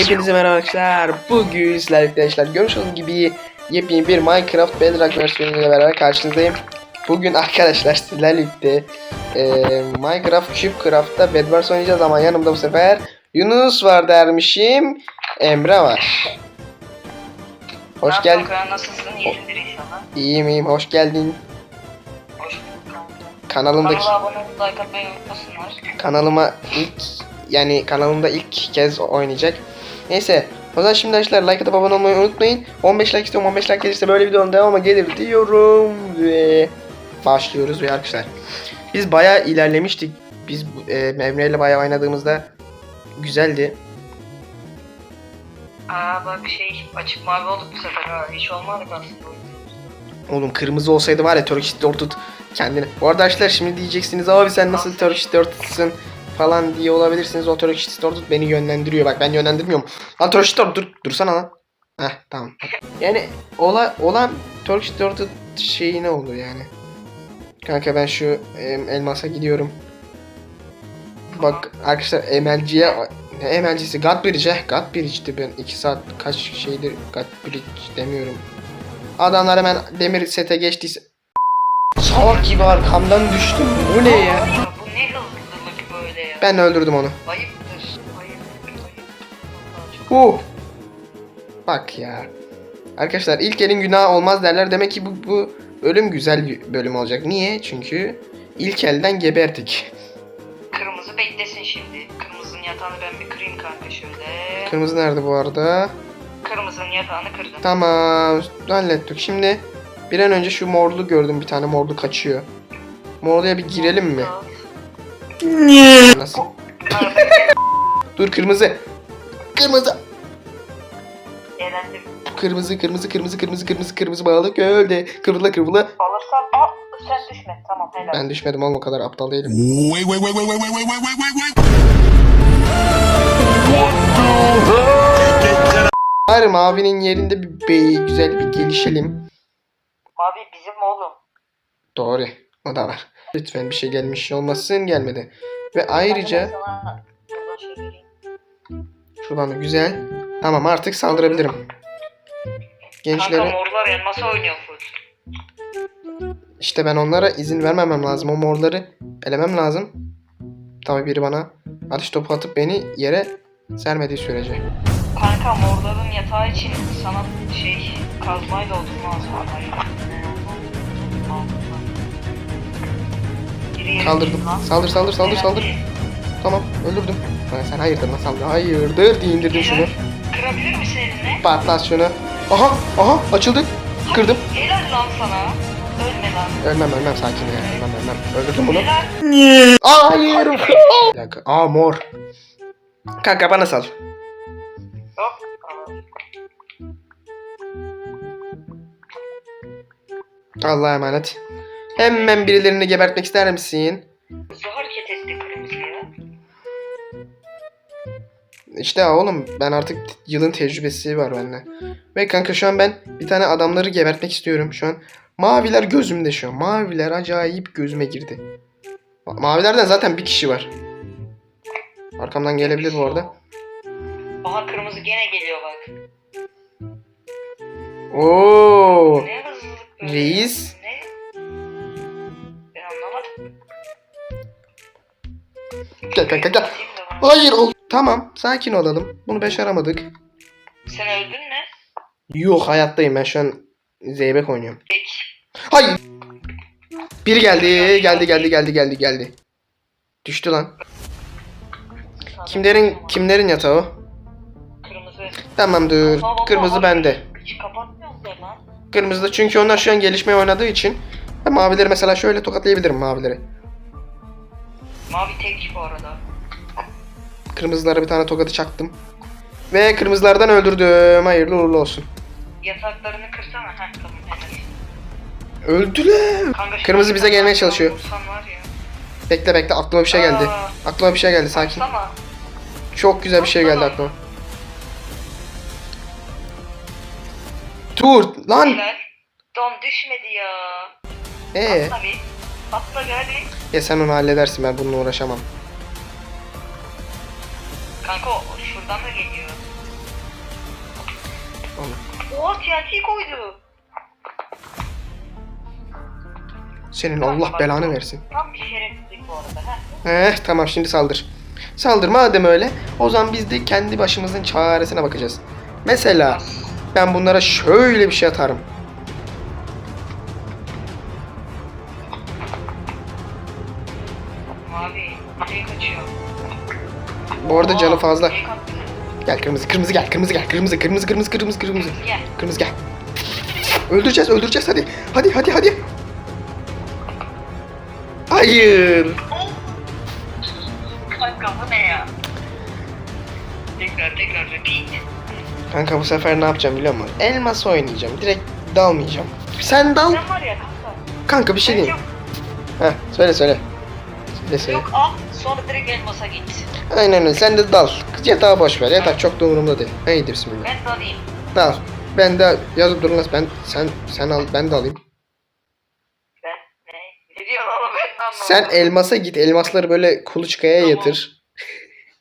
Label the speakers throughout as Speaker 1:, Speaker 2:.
Speaker 1: Hepinize merhaba arkadaşlar. Bugün sizlerle arkadaşlar görmüş olduğunuz gibi yepyeni bir Minecraft Bedrock versiyonuyla beraber karşınızdayım. Bugün arkadaşlar sizlerle birlikte e, Minecraft Cubecraft'ta Bedwars oynayacağız ama yanımda bu sefer Yunus var dermişim. Emre var. Hoş geldin.
Speaker 2: Nasılsın? İyisindir inşallah.
Speaker 1: İyiyim iyiyim. Hoş geldin.
Speaker 2: Hoş bulduk kanka.
Speaker 1: Kanalımdaki
Speaker 2: Kanala abone olup like atmayı unutmasınlar.
Speaker 1: kanalıma ilk yani kanalımda ilk kez oynayacak. Neyse o zaman şimdi arkadaşlar like atıp abone olmayı unutmayın. 15 like istiyorum 15 like gelirse böyle videonun devamı gelir diyorum ve başlıyoruz ve arkadaşlar. Biz bayağı ilerlemiştik. Biz e, Emre ile bayağı oynadığımızda güzeldi.
Speaker 2: Aa bak şey açık mavi olduk bu sefer ha. Hiç olmadık aslında.
Speaker 1: Oğlum kırmızı olsaydı var ya Turkish Tortut kendini. Bu arada arkadaşlar şimdi diyeceksiniz abi sen nasıl Turkish Tortut'sun falan diye olabilirsiniz. O Turkish Tortut beni yönlendiriyor. Bak ben yönlendirmiyorum. Lan Turkish Tortut dur, dursana lan. Heh tamam. Yani ola, olan Turkish Tortut şeyi ne oldu yani? Kanka ben şu em, elmasa gidiyorum. Bak arkadaşlar emelciye ne emelcisi God Bridge eh God Bridge'ti ben 2 saat kaç şeydir God Bridge demiyorum. Adamlar hemen demir sete geçtiyse Salak gibi arkamdan düştüm. Bu ne ya? Ben öldürdüm onu.
Speaker 2: Ayıptır. Ayıptır. Ayıptır.
Speaker 1: Uh. Bak ya. Arkadaşlar ilk elin günah olmaz derler. Demek ki bu, bu bölüm güzel bir bölüm olacak. Niye? Çünkü ilk elden geberdik.
Speaker 2: Kırmızı beklesin şimdi. Kırmızının yatağını ben bir kırayım kanka şöyle.
Speaker 1: Kırmızı nerede bu arada?
Speaker 2: Kırmızının yatağını kırdım.
Speaker 1: Tamam. Hallettik. Şimdi bir an önce şu morlu gördüm. Bir tane morlu kaçıyor. Morluya bir girelim mi? Nasıl? Dur kırmızı. Kırmızı.
Speaker 2: Eğlendim.
Speaker 1: Kırmızı kırmızı kırmızı kırmızı kırmızı kırmızı balık gölde. Kıvrıla kıvrıla.
Speaker 2: Alırsam aa sen düşme. Tamam helal.
Speaker 1: Ben düşmedim oğlum o kadar aptal değilim.
Speaker 3: Wait, wait, wait, wait, wait, wait, wait, wait, wait, wait.
Speaker 1: Bari mavinin yerinde bir be- güzel bir gelişelim.
Speaker 2: Mavi bizim oğlum.
Speaker 1: Doğru. O da var. Lütfen bir şey gelmiş olmasın gelmedi. Ve ayrıca şuradan da güzel. Tamam artık saldırabilirim.
Speaker 2: Kanka
Speaker 1: Gençlere
Speaker 2: morlar elmasa oynuyor
Speaker 1: işte ben onlara izin vermemem lazım. O morları elemem lazım. Tabii biri bana atış topu atıp beni yere sermediği sürece.
Speaker 2: Kanka morların yatağı için sana şey kazmayla oturma lazım. Lan.
Speaker 1: Saldır saldır saldır saldır. Tamam öldürdüm. Ha, sen hayırdır lan saldır. Hayırdır diye indirdim şunu.
Speaker 2: Kırabilir misin eline?
Speaker 1: Patlat şunu. Aha aha açıldı. Kırdım.
Speaker 2: Helal lan sana. Ölme lan.
Speaker 1: Ölmem ölmem sakin ya. Ölmem ölmem. Öldürdüm bunu. Aa hayır. Bir dakika. Aa mor. Kanka bana sal.
Speaker 2: Hop.
Speaker 1: Allah'a emanet. Hemen birilerini gebertmek ister misin?
Speaker 2: Hızlı hareket etti kırmızı ya.
Speaker 1: İşte oğlum ben artık yılın tecrübesi var bende. Ve kanka şu an ben bir tane adamları gebertmek istiyorum şu an. Maviler gözümde şu an. Maviler acayip gözüme girdi. Ma- Mavilerden zaten bir kişi var. Arkamdan gelebilir bu arada.
Speaker 2: Aha kırmızı gene geliyor bak.
Speaker 1: Oo. Reis. Gel gel gel gel. Hayır ol. Tamam sakin olalım. Bunu başaramadık.
Speaker 2: Sen öldün mü?
Speaker 1: Yok hayattayım ben şu an zeybek oynuyorum.
Speaker 2: Peki.
Speaker 1: Hayır. Biri geldi geldi geldi geldi geldi geldi. Düştü lan. Kimlerin kimlerin yatağı o?
Speaker 2: Kırmızı.
Speaker 1: Tamamdır.
Speaker 2: Aa,
Speaker 1: Kırmızı
Speaker 2: vallahi
Speaker 1: bende.
Speaker 2: Hiç kapatmıyorlar lan.
Speaker 1: Kırmızı çünkü onlar şu an gelişmeye oynadığı için ben mavileri mesela şöyle tokatlayabilirim mavileri.
Speaker 2: Mavi tek bu arada.
Speaker 1: Kırmızılara bir tane tokatı çaktım. Ve kırmızılardan öldürdüm. Hayırlı uğurlu olsun.
Speaker 2: Yataklarını kırsana. Heh tamam helal.
Speaker 1: Öldüler.
Speaker 2: Kanka
Speaker 1: Kırmızı bize gelmeye çalışıyor.
Speaker 2: vursan var ya.
Speaker 1: Bekle bekle aklıma bir şey geldi.
Speaker 2: Aa.
Speaker 1: Aklıma bir şey geldi sakin.
Speaker 2: Baksana.
Speaker 1: Çok güzel bir şey geldi aklıma. Dur lan.
Speaker 2: Helal. Don düşmedi ya.
Speaker 1: Ee,
Speaker 2: Atla bir. Atla hadi.
Speaker 1: ya sen onu halledersin ben bununla uğraşamam.
Speaker 2: Kanka o şuradan da geliyor.
Speaker 1: Allah.
Speaker 2: Oha TNT koydu.
Speaker 1: Senin Allah belanı versin.
Speaker 2: Tam bir şerefsizlik bu arada. Heh.
Speaker 1: Eh tamam şimdi saldır. Saldır madem öyle o zaman biz de kendi başımızın çaresine bakacağız. Mesela ben bunlara şöyle bir şey atarım.
Speaker 2: Mavi. Şey kaçıyor.
Speaker 1: Bu arada canı fazla.
Speaker 2: Şey.
Speaker 1: Gel kırmızı kırmızı gel kırmızı gel kırmızı kırmızı kırmızı kırmızı kırmızı.
Speaker 2: Gel.
Speaker 1: Kırmızı gel. Öldüreceğiz öldüreceğiz hadi. Hadi hadi hadi. Hayır.
Speaker 2: Kanka bu ne ya? Tekrar tekrar repeat.
Speaker 1: Kanka bu sefer ne yapacağım biliyor musun? Elmas oynayacağım. Direkt dalmayacağım. Sen dal.
Speaker 2: Sen var ya kanka.
Speaker 1: Kanka bir şey diyeyim. Heh söyle söyle. Söyle söyle.
Speaker 2: yok al sonra direkt elmasa git.
Speaker 1: Aynen öyle. Sen de dal. Yatağı boş ver. Yatak çok da umurumda değil. Haydi bismillah.
Speaker 2: Ben de alayım.
Speaker 1: Dal. Ben de yazıp durun ben sen sen al ben de alayım.
Speaker 2: Ben ne? Ne diyorsun oğlum ben de anlamadım.
Speaker 1: Sen elmasa git. Elmasları böyle kuluçkaya
Speaker 2: Tamam.
Speaker 1: yatır.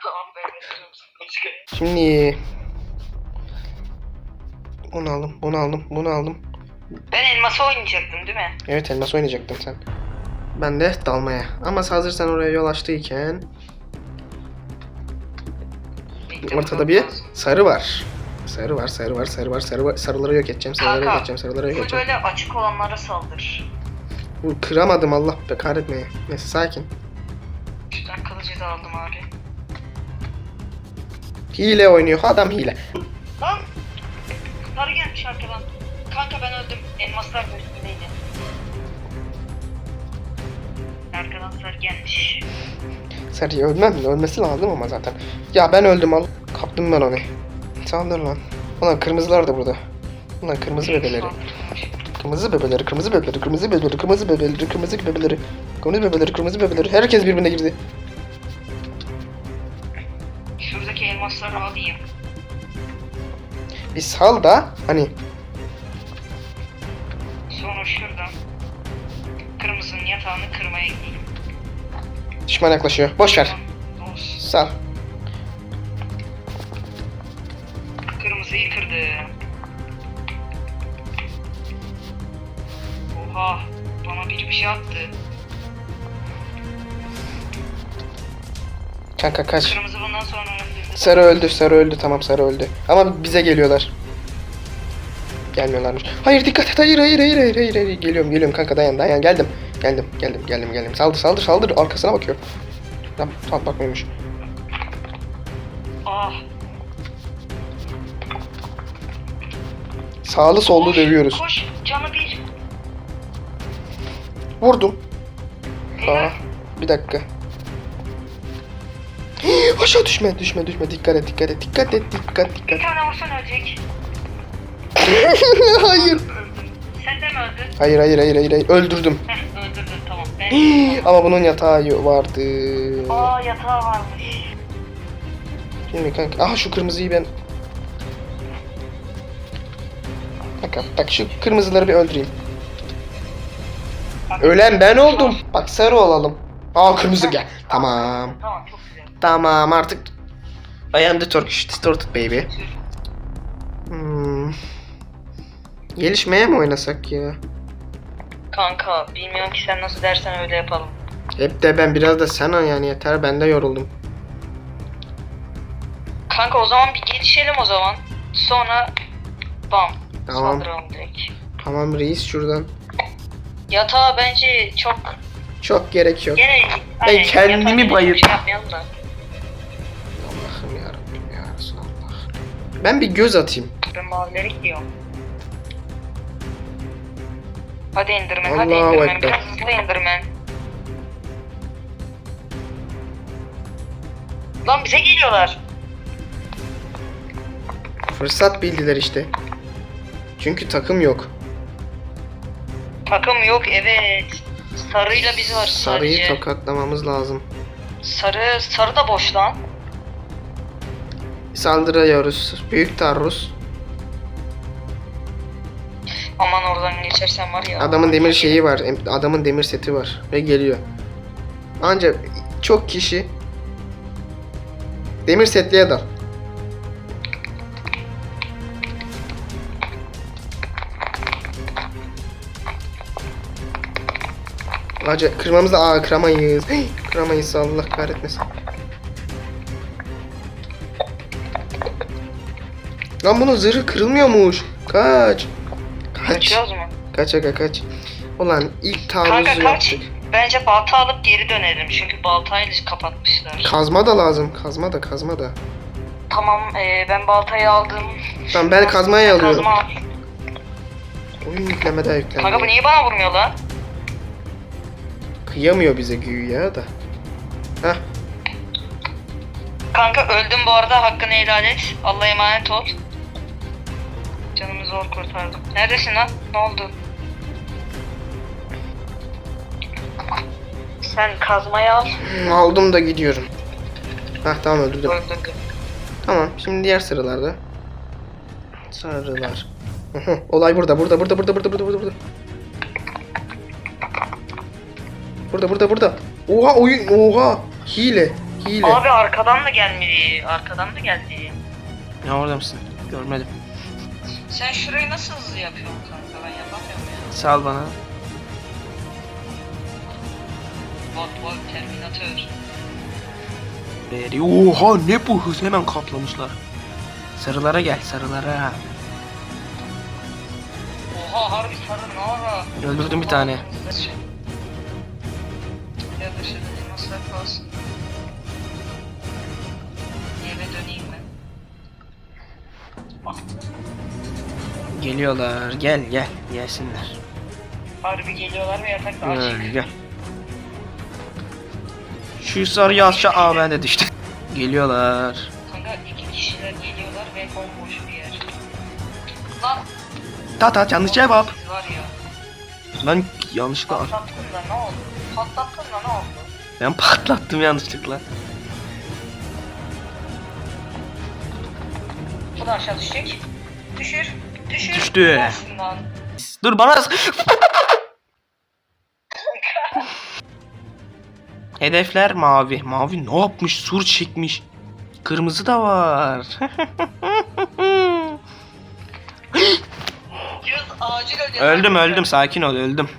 Speaker 2: Tamam ben.
Speaker 1: Şimdi bunu aldım, bunu aldım, bunu aldım.
Speaker 2: Ben elmasa oynayacaktım değil mi?
Speaker 1: Evet elmas oynayacaktın sen. Ben de dalmaya. Ama hazır sen oraya yol açtıyken ortada bir sarı var. Sarı var, sarı var, sarı var, sarı var. Sarıları yok edeceğim, sarıları yok edeceğim, sarıları yok edeceğim.
Speaker 2: böyle açık olanlara saldır.
Speaker 1: Bu kıramadım Allah be kahretmeye. Neyse sakin.
Speaker 2: Şuradan kılıcı da aldım abi.
Speaker 1: Hile oynuyor. Adam hile.
Speaker 2: Lan! Sarı gelmiş arkadan. Kanka ben öldüm. Elmaslar da Arkadan sarı gelmiş.
Speaker 1: Sarıya ölmem mi? Ölmesi lazım ama zaten. Ya ben öldüm al. Kaptım ben onu. Saldır lan. Ulan kırmızılar da burada. Ulan kırmızı bebeleri. Kırmızı bebeleri, kırmızı bebeleri, kırmızı bebeleri, kırmızı bebeleri, kırmızı bebeleri, kırmızı bebeleri, kırmızı bebeleri. Herkes birbirine girdi.
Speaker 2: Şuradaki elmasları alayım.
Speaker 1: Bir sal da hani
Speaker 2: Sonra kırmızının yatağını kırmaya gideyim.
Speaker 1: düşman yaklaşıyor. Boş ver.
Speaker 2: Tamam, olsun.
Speaker 1: Sal.
Speaker 2: Kırmızıyı kırdı. Oha, bana biri bir şey attı.
Speaker 1: Kanka kaç.
Speaker 2: Kırmızı bundan sonra öldürdü.
Speaker 1: Sarı öldü, sarı öldü. Tamam sarı öldü. Ama bize geliyorlar. Gelmiyorlarmış. Hayır dikkat et. Hayır hayır hayır hayır hayır. hayır. Geliyorum geliyorum kanka dayan dayan geldim. Geldim geldim geldim geldim. Saldır saldır saldır. Arkasına bakıyor. Tamam tamam bakmıyormuş.
Speaker 2: Ah,
Speaker 1: Sağlı sollu
Speaker 2: koş,
Speaker 1: dövüyoruz.
Speaker 2: Koş, canı bir.
Speaker 1: Vurdum. Aa,
Speaker 2: Helal.
Speaker 1: bir dakika. Aşağı düşme düşme düşme dikkat et dikkat et dikkat et dikkat
Speaker 2: Bir
Speaker 1: dikkat.
Speaker 2: tane vursan ölecek.
Speaker 1: hayır.
Speaker 2: Sen de mi öldün?
Speaker 1: Hayır hayır hayır hayır öldürdüm.
Speaker 2: Ben...
Speaker 1: Ama bunun yatağı vardı.
Speaker 2: Aa yatağı varmış.
Speaker 1: Şimdi kanka. Aha şu kırmızıyı ben. Bak bak şu kırmızıları bir öldüreyim. Ölen ben oldum. Bak sarı olalım. Aa kırmızı gel. Tamam.
Speaker 2: Tamam çok güzel.
Speaker 1: Tamam artık. I am the Turkish distorted baby. Hmm. Gelişmeye mi oynasak ya?
Speaker 2: Kanka bilmiyorum ki sen nasıl dersen öyle yapalım.
Speaker 1: Hep de ben biraz da sen ol yani yeter ben de yoruldum.
Speaker 2: Kanka o zaman bir gelişelim o zaman. Sonra bam.
Speaker 1: Tamam.
Speaker 2: Saldıralım direkt.
Speaker 1: Tamam reis şuradan.
Speaker 2: Yatağa bence çok
Speaker 1: Çok gerek yok.
Speaker 2: gene aynen,
Speaker 1: kendimi
Speaker 2: yatağa
Speaker 1: bayıl-
Speaker 2: çok Şey yapmayalım da.
Speaker 1: Allah'ım yarabbim ya Resulallah. Ben bir göz atayım.
Speaker 2: Ben mavilere gidiyorum. Hadi indirmen, hadi
Speaker 1: Allahu
Speaker 2: indirmen.
Speaker 1: Ekber.
Speaker 2: Biraz hızlı indirmen. Lan bize geliyorlar.
Speaker 1: Fırsat bildiler işte. Çünkü takım yok.
Speaker 2: Takım yok evet. Sarıyla biz var
Speaker 1: Sarıyı
Speaker 2: sadece.
Speaker 1: tokatlamamız lazım.
Speaker 2: Sarı, sarı da boş lan.
Speaker 1: Saldırıyoruz. Büyük taarruz.
Speaker 2: Aman oradan geçersen var ya.
Speaker 1: Adamın demir şeyi var. Adamın demir seti var. Ve geliyor. Ancak çok kişi demir setli adam. Acı kırmamız da aa kıramayız. Hey, kıramayız Allah kahretmesin. Lan bunun zırhı kırılmıyormuş. Kaç. Kaç.
Speaker 2: Kaçıyoruz mu?
Speaker 1: Kaç aga kaç. Ulan ilk
Speaker 2: Kanka
Speaker 1: taarruzu
Speaker 2: kaç.
Speaker 1: yaptık.
Speaker 2: Bence balta alıp geri dönelim. Çünkü baltayla kapatmışlar.
Speaker 1: Kazma da lazım. Kazma da kazma da.
Speaker 2: Tamam ee, ben baltayı aldım.
Speaker 1: Tamam ben kazmayı alıyorum.
Speaker 2: Kazma.
Speaker 1: Oyun yüklemede yüklendi.
Speaker 2: Kanka bu niye bana vurmuyor lan?
Speaker 1: Kıyamıyor bize güya da. Heh.
Speaker 2: Kanka öldüm bu arada hakkını helal et. Allah'a emanet ol. Canımı zor kurtardım. Neredesin lan? Ne oldu? Sen kazmayı al.
Speaker 1: Aldım da gidiyorum. Heh tamam öldürdüm.
Speaker 2: Öldürdüm.
Speaker 1: Tamam şimdi diğer sıralarda. Sarılar. Olay burada burada burada burada burada burada burada burada. Burada burada burada. Oha oyun oha. Hile. Hile.
Speaker 2: Abi arkadan da gelmedi. Arkadan da geldi.
Speaker 1: Ya orada mısın? Görmedim.
Speaker 2: Sen şurayı nasıl hızlı yapıyorsun kanka? Ben yapamıyorum ya.
Speaker 1: Sal bana.
Speaker 2: Bot bot terminatör.
Speaker 1: Veri. Oha ne bu hız hemen kaplamışlar. Sarılara gel sarılara.
Speaker 2: Oha harbi sarı ne ara?
Speaker 1: Öldürdüm bir tane.
Speaker 2: Ya dışarıda masraf kalsın.
Speaker 1: Geliyorlar gel gel gelsinler.
Speaker 2: Harbi geliyorlar ve yatak da
Speaker 1: Gel
Speaker 2: açık.
Speaker 1: gel. Şu sarıyı aşağı aa ben de düştüm. Geliyorlar.
Speaker 2: Kanka iki kişiler geliyorlar ve bomboş bir yer. Lan
Speaker 1: Tat tat yanlış cevap.
Speaker 2: var ya.
Speaker 1: Lan yanlışlıkla
Speaker 2: Patlattın da ne oldu? Patlattın da ne oldu?
Speaker 1: ben patlattım yanlışlıkla.
Speaker 2: Bu da aşağı düşecek. Düşür. Düşür.
Speaker 1: Düştü.
Speaker 2: Lan.
Speaker 1: Dur bana Hedefler mavi. Mavi ne yapmış? Sur çekmiş. Kırmızı da var. Öldüm öldüm sakin ol öldüm.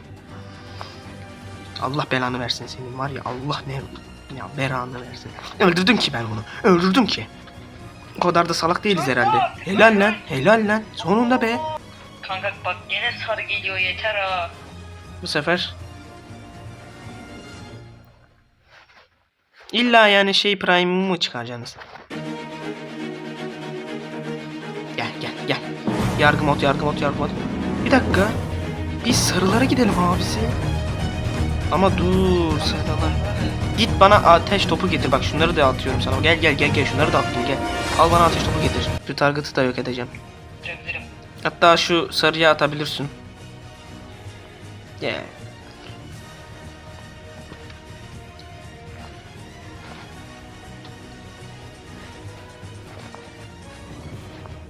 Speaker 1: Allah belanı versin senin var ya Allah ne ya belanı versin. Öldürdüm ki ben bunu. Öldürdüm ki. O kadar da salak değiliz herhalde. Helal lan helal lan. Sonunda be.
Speaker 2: Kanka bak gene sarı geliyor yeter ha.
Speaker 1: Bu sefer İlla yani şey prime'ı mı çıkaracaksınız? Gel gel gel. Yargı mod yargı mod yargı mod. Bir dakika. Biz sarılara gidelim abisi. Ama dur sarılar. Git bana ateş topu getir. Bak şunları da atıyorum sana. Gel gel gel gel şunları da attım gel. Al bana ateş topu getir. Şu target'ı da yok edeceğim. Hatta şu sarıya atabilirsin. Gel.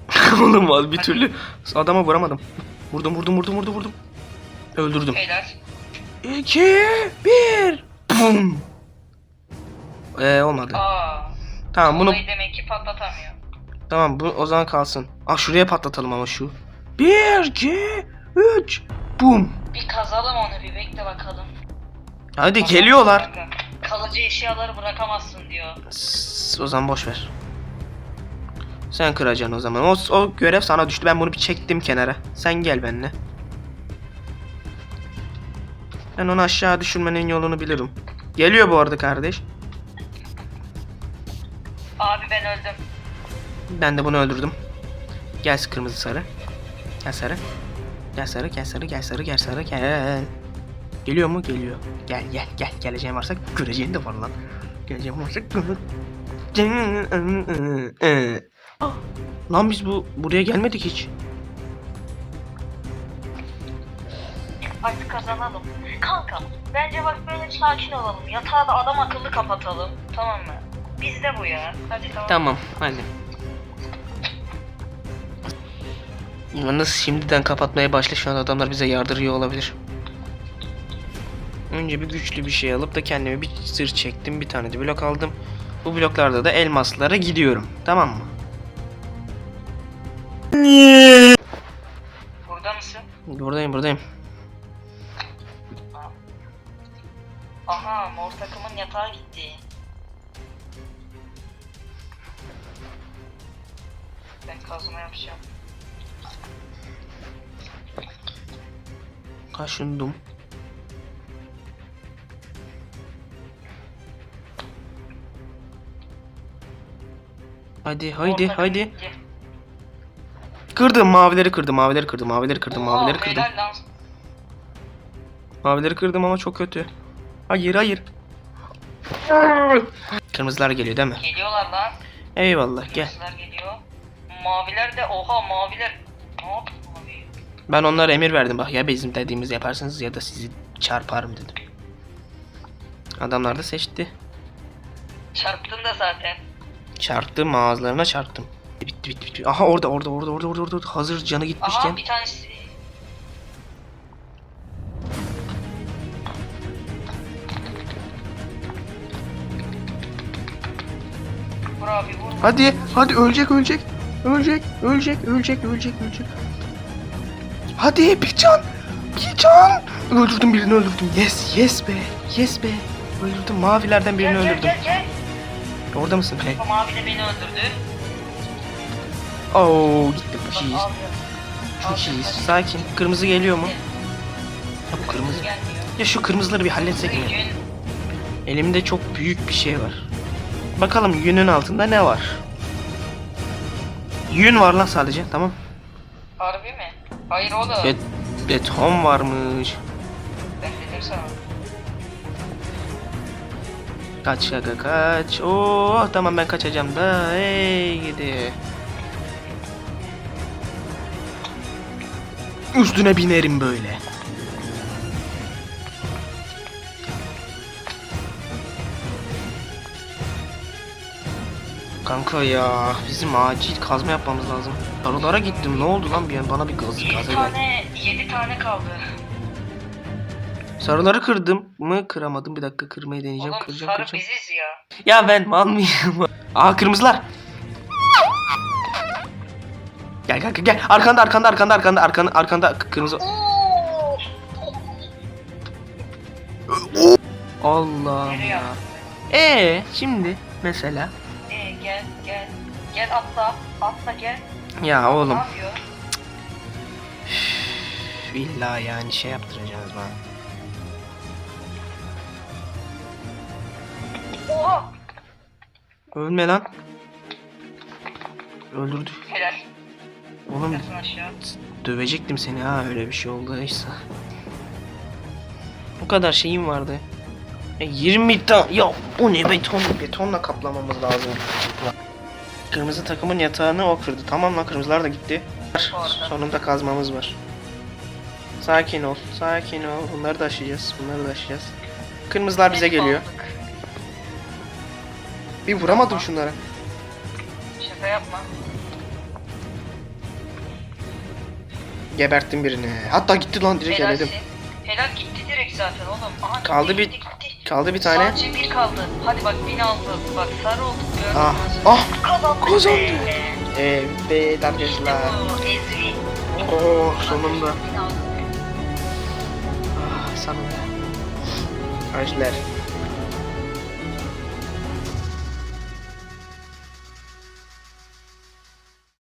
Speaker 1: Oğlum bir türlü adama vuramadım. Vurdum vurdum vurdum vurdum vurdum. Öldürdüm.
Speaker 2: Helal.
Speaker 1: 2 1 Bum. Ee olmadı.
Speaker 2: Aa.
Speaker 1: Tamam bunu
Speaker 2: demek ki patlatamıyor.
Speaker 1: tamam bu o zaman kalsın. Ah şuraya patlatalım ama şu. 1 2 3 Bum.
Speaker 2: Bir kazalım onu bir bekle bakalım.
Speaker 1: Hadi geliyorlar.
Speaker 2: Kalıcı eşyaları bırakamazsın diyor.
Speaker 1: S- O zaman boş ver. Sen kıracaksın o zaman. O, o görev sana düştü. Ben bunu bir çektim kenara. Sen gel benimle. Ben onu aşağı düşürmenin yolunu bilirim. Geliyor bu arada kardeş.
Speaker 2: Abi ben öldüm.
Speaker 1: Ben de bunu öldürdüm. Gel kırmızı sarı. Gel sarı. Gel sarı, gel sarı, gel sarı, gel sarı, gel. Geliyor mu? Geliyor. Gel gel gel. Geleceğim varsa göreceğin de var lan. Geleceğim varsa gör- Ah, Lan biz bu buraya gelmedik hiç.
Speaker 2: Hadi kazanalım. Kanka bence bak böyle sakin olalım. Yatağı da adam akıllı kapatalım. Tamam mı? Bizde bu ya. Hadi tamam.
Speaker 1: Tamam hadi. Yalnız şimdiden kapatmaya başla şu an adamlar bize yardırıyor olabilir. Önce bir güçlü bir şey alıp da kendime bir sır çektim. Bir tane de blok aldım. Bu bloklarda da elmaslara gidiyorum. Tamam mı?
Speaker 2: Burada mısın?
Speaker 1: Buradayım buradayım.
Speaker 2: Aha mor takımın yatağa gitti. Ben kazma yapacağım.
Speaker 1: Kaşındım. Hadi haydi
Speaker 2: Mor takım
Speaker 1: haydi.
Speaker 2: gitti.
Speaker 1: Kırdım mavileri kırdım mavileri kırdım mavileri kırdım mavileri kırdım. Mavileri kırdım ama çok kötü. Hayır hayır. Kırmızılar geliyor değil mi?
Speaker 2: Geliyorlar lan.
Speaker 1: Eyvallah gel.
Speaker 2: Kırmızılar geliyor. Maviler de oha maviler. Ne yaptı mavi?
Speaker 1: Ben onlara emir verdim bak ya bizim dediğimizi yaparsınız ya da sizi çarparım dedim. Adamlar da seçti.
Speaker 2: Çarptın da zaten.
Speaker 1: Çarptım ağızlarına çarptım. Bitti bitti bitti. Aha orada orada orada orada orada orada hazır canı gitmişken.
Speaker 2: Aha bir tanesi. Abi vur.
Speaker 1: Hadi hadi ölecek ölecek. Ölecek ölecek ölecek ölecek ölecek. Hadi bir can. Bir can. Öldürdüm birini öldürdüm. Yes yes be. Yes be. Öldürdüm mavilerden birini
Speaker 2: Gel gel
Speaker 1: öldürdüm.
Speaker 2: gel gel.
Speaker 1: Orada mısın? Hey.
Speaker 2: Mavi de beni öldürdü.
Speaker 1: Oo gitti bu iyiyiz. Çok iyiyiz. Sakin. Kırmızı geliyor mu? Ya bu
Speaker 2: Kırmızı.
Speaker 1: Ya şu kırmızıları bir halletsek mi? Elimde çok büyük bir şey var. Bakalım yünün altında ne var? Yün var lan sadece tamam.
Speaker 2: harbi mi? Hayır oğlum.
Speaker 1: Bet beton varmış.
Speaker 2: Ben dedim sana.
Speaker 1: Kaç kaka kaç. Oo tamam ben kaçacağım da. Hey gidi. Üstüne binerim böyle. Kanka ya bizim acil kazma yapmamız lazım. Arılara gittim ne oldu lan bir an bana bir gaz
Speaker 2: 7
Speaker 1: gaza geldi.
Speaker 2: tane, 7 tane kaldı.
Speaker 1: Sarıları kırdım mı kıramadım bir dakika kırmayı deneyeceğim
Speaker 2: Oğlum
Speaker 1: kıracağım
Speaker 2: sarı
Speaker 1: kıracağım.
Speaker 2: biziz ya.
Speaker 1: Ya ben mal mıyım? Aa kırmızılar. Gel kanka gel. Arkanda arkanda arkanda arkanda arkanda arkanda kırmızı. Allah
Speaker 2: Nereye
Speaker 1: ya.
Speaker 2: attın?
Speaker 1: Ee şimdi mesela.
Speaker 2: Gel gel. Gel atla. Atla gel.
Speaker 1: Ya
Speaker 2: Ne
Speaker 1: oğlum
Speaker 2: yapıyor?
Speaker 1: üf, illa yani şey yaptıracağız bana.
Speaker 2: Oha!
Speaker 1: Ölme lan. Öldürdü.
Speaker 2: Helal.
Speaker 1: Oğlum
Speaker 2: Yatın aşağı.
Speaker 1: dövecektim seni ha öyle bir şey olduysa. Bu kadar şeyim vardı. E, 20 tane. Ya bu ne beton? Betonla kaplamamız lazım. Kırmızı takımın yatağını o kırdı. Tamam lan kırmızılar da gitti. Sonunda kazmamız var. Sakin ol, sakin ol. Bunları da aşacağız, bunları da aşacağız. Kırmızılar bize geliyor. Bir vuramadım şunlara.
Speaker 2: Şaka yapma.
Speaker 1: Geberttim birini. Hatta gitti lan direkt
Speaker 2: Helalsin.
Speaker 1: eledim.
Speaker 2: Helal gitti direkt zaten oğlum. Aha, gitti,
Speaker 1: Kaldı bir-
Speaker 2: gitti,
Speaker 1: Kaldı bir tane.
Speaker 2: Sadece bir kaldı. Hadi bak bin aldı. Bak sarı olduk gördün
Speaker 1: Ah,
Speaker 2: mü?
Speaker 1: ah,
Speaker 2: Kazandık.
Speaker 1: kazandı.
Speaker 2: be.
Speaker 1: Evet
Speaker 2: İşte
Speaker 1: arkadaşlar.
Speaker 2: bu Ezri.
Speaker 1: Oh sonunda. Ah, sonunda. Arkadaşlar